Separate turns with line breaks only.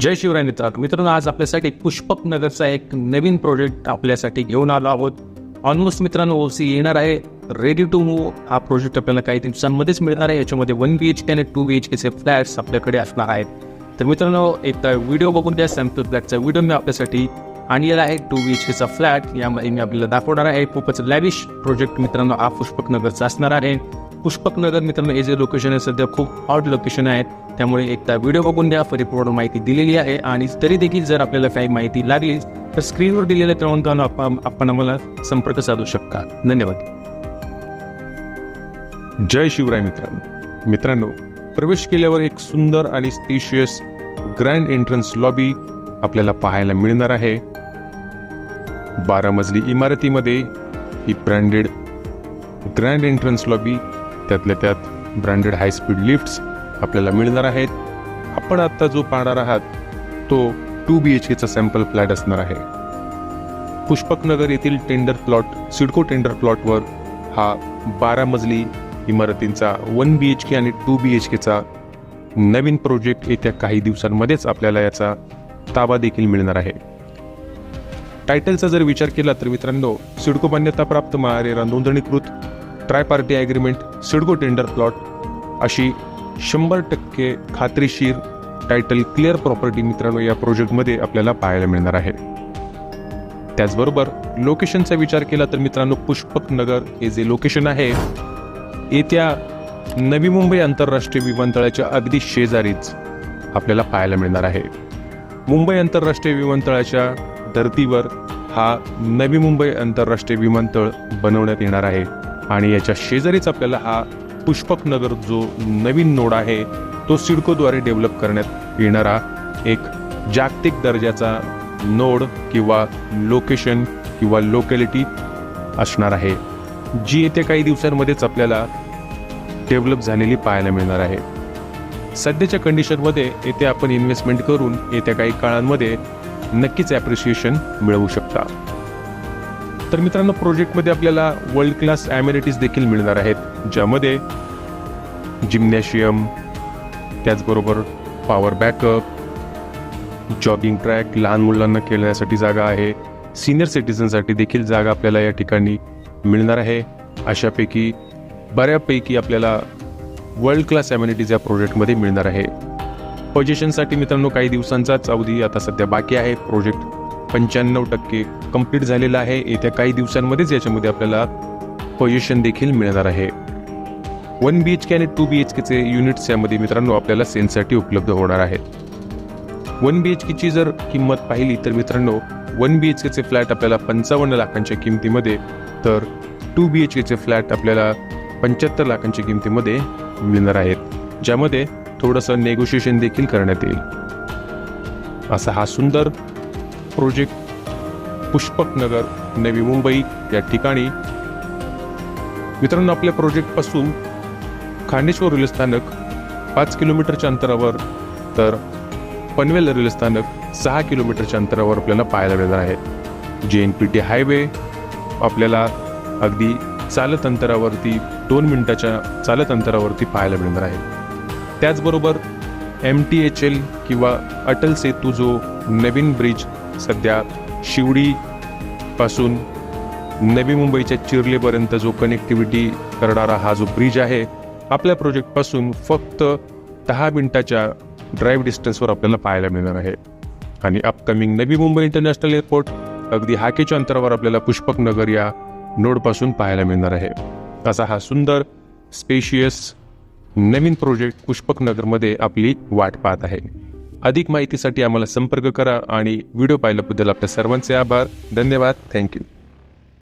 जय शिवराय मित्रांनो मित्रांनो आज आपल्यासाठी पुष्पक नगरचा एक नवीन प्रोजेक्ट आपल्यासाठी घेऊन आलो आहोत. ऑलमोस्ट मित्रांनो ओ सी येणार आहे. रेडी टू मूव्ह हा प्रोजेक्ट आपल्याला काही दिवसांमध्येच मिळणार आहे. याच्यामध्ये वन बी एच के आणि टू बी एच केचे फ्लॅट्स आपल्याकडे असणार आहेत. तर मित्रांनो एक व्हिडिओ बघून द्या. सॅम्पल फ्लॅटचा व्हिडिओ मी आपल्यासाठी आणलेला आहे. टू बी एच केचा फ्लॅट यामध्ये मी आपल्याला दाखवणार आहे. खूपच लॅविश प्रोजेक्ट मित्रांनो हा पुष्पक नगरचा असणार आहे. पुष्पक नगर मित्रांनो हे जे लोकेशन आहे सध्या खूप हॉट लोकेशन आहेत. त्यामुळे एकदा व्हिडिओ बघून द्या परिपूर्ण माहिती दिलेली आहे. आणि तरी देखील जर आपल्याला काही माहिती लागली तर स्क्रीनवर दिलेल्या क्रमांकावर आपण आपण आम्हाला संपर्क साधू शकता. धन्यवाद.
जय शिवराय मित्रांनो. मित्रांनो प्रवेश केल्यावर एक सुंदर आणि स्पेशियस ग्रँड एंट्रन्स लॉबी आपल्याला पाहायला मिळणार आहे. बारा मजली इमारतीमध्ये ही ब्रँडेड ग्रँड एंट्रन्स लॉबी त्यातल्या त्यात ब्रँडेड हाय स्पीड लिफ्ट्स आपल्याला मिळणार आहेत. आपण आत्ता जो पाहणार आहात तो टू बी एच केचा सॅम्पल फ्लॅट असणार आहे. पुष्पकनगर येथील टेंडर प्लॉट सिडको टेंडर प्लॉटवर हा बारा मजली इमारतींचा वन बी एच के आणि टू बी एच केचा नवीन प्रोजेक्ट येत्या काही दिवसांमध्येच आपल्याला याचा ताबा देखील मिळणार आहे. टायटलचा जर विचार केला तर मित्रांनो सिडको मान्यताप्राप्त महारेरा नोंदणीकृत tri party agreement CIDCO tender plot अशी शंभर टक्के खात्रीशीर टायटल क्लिअर प्रॉपर्टी मित्रांनो या प्रोजेक्टमध्ये आपल्याला पाहायला मिळणार आहे. त्याचबरोबर लोकेशनचा विचार केला तर मित्रांनो पुष्पक नगर हे जे लोकेशन आहे येत्या नवी मुंबई आंतरराष्ट्रीय विमानतळाच्या अगदी शेजारीच आपल्याला पाहायला मिळणार आहे. मुंबई आंतरराष्ट्रीय विमानतळाच्या धर्तीवर हा नवी मुंबई आंतरराष्ट्रीय विमानतळ बनवण्यात येणार आहे. आणि याच्या शेजारीच आपल्याला हा पुष्पक नगर जो नवीन नोड आहे तो सिडकोद्वारे डेव्हलप करण्यात येणारा एक जागतिक दर्जाचा नोड किंवा लोकेशन किंवा लोकॅलिटी असणार आहे जी येत्या काही दिवसांमध्येच आपल्याला डेव्हलप झालेली पाहायला मिळणार आहे. सध्याच्या कंडिशनमध्ये येथे आपण इन्व्हेस्टमेंट करून येत्या काही काळांमध्ये नक्कीच ॲप्रिशिएशन मिळवू शकता. तर मित्रांनो प्रोजेक्टमध्ये आपल्याला वर्ल्ड क्लास ॲम्युनिटीज देखील मिळणार आहेत ज्यामध्ये जिम्नॅशियम त्याचबरोबर पॉवर बॅकअप जॉगिंग ट्रॅक लहान मुलांना खेळण्यासाठी जागा आहे सिनियर सिटीजनसाठी देखील जागा आपल्याला या ठिकाणी मिळणार आहे. अशापैकी बऱ्यापैकी आपल्याला वर्ल्ड क्लास ॲम्युनिटीज या प्रोजेक्टमध्ये मिळणार आहे. पोजिशनसाठी मित्रांनो काही दिवसांचाच अवधी आता सध्या बाकी आहे. प्रोजेक्ट पंच्याण्णव टक्के कंप्लीट झालेला आहे. येत्या काही दिवसांमध्येच याच्यामध्ये आपल्याला पोझिशन देखील मिळणार आहे. वन बी एच के आणि टू बी एच केचे युनिट्स यामध्ये मित्रांनो आपल्याला सेलसाठी उपलब्ध होणार आहेत. वन बी एच केची जर किंमत पाहिली तर मित्रांनो वन बी एच केचे फ्लॅट आपल्याला पंचावन्न लाखांच्या किमतीमध्ये तर टू बी एच केचे फ्लॅट आपल्याला पंच्याहत्तर लाखांच्या किमतीमध्ये मिळणार आहेत. ज्यामध्ये थोडंसं नेगोशिएशन देखील करण्यात येईल. असा हा सुंदर प्रोजेक्ट पुष्पक नगर नवी मुंबई या ठिकाणी. मित्रांनो आपल्या प्रोजेक्टपासून खांडेश्वर रेल्वे स्थानक पाच किलोमीटरच्या अंतरावर तर पनवेल रेल्वे स्थानक सहा किलोमीटरच्या अंतरावर आपल्याला पाहायला मिळणार आहे. जे एन पी टी हायवे आपल्याला अगदी चालत अंतरावरती दोन मिनटाच्या चालत अंतरावरती पाहायला मिळणार आहे. त्याचबरोबर एम टी एच एल किंवा अटल सेतू जो नवीन ब्रिज सध्या शिवडीपासून नवी मुंबईच्या चिरलेपर्यंत जो कनेक्टिव्हिटी करणारा हा जो ब्रिज आहे आपल्या प्रोजेक्टपासून फक्त दहा मिनटाच्या ड्राईव्ह डिस्टन्सवर आपल्याला पाहायला मिळणार आहे. आणि upcoming Navi Mumbai international airport अगदी हाकेच्या अंतरावर आपल्याला पुष्पक नगर या नोडपासून पाहायला मिळणार आहे. असा हा सुंदर स्पेशियस नवीन प्रोजेक्ट पुष्पक नगरमध्ये आपली वाट पाहत आहे. अधिक माहितीसाठी आम्हाला संपर्क करा आणि व्हिडिओ पाहिल्याबद्दल आपल्या सर्वांचे आभार. धन्यवाद. थँक्यू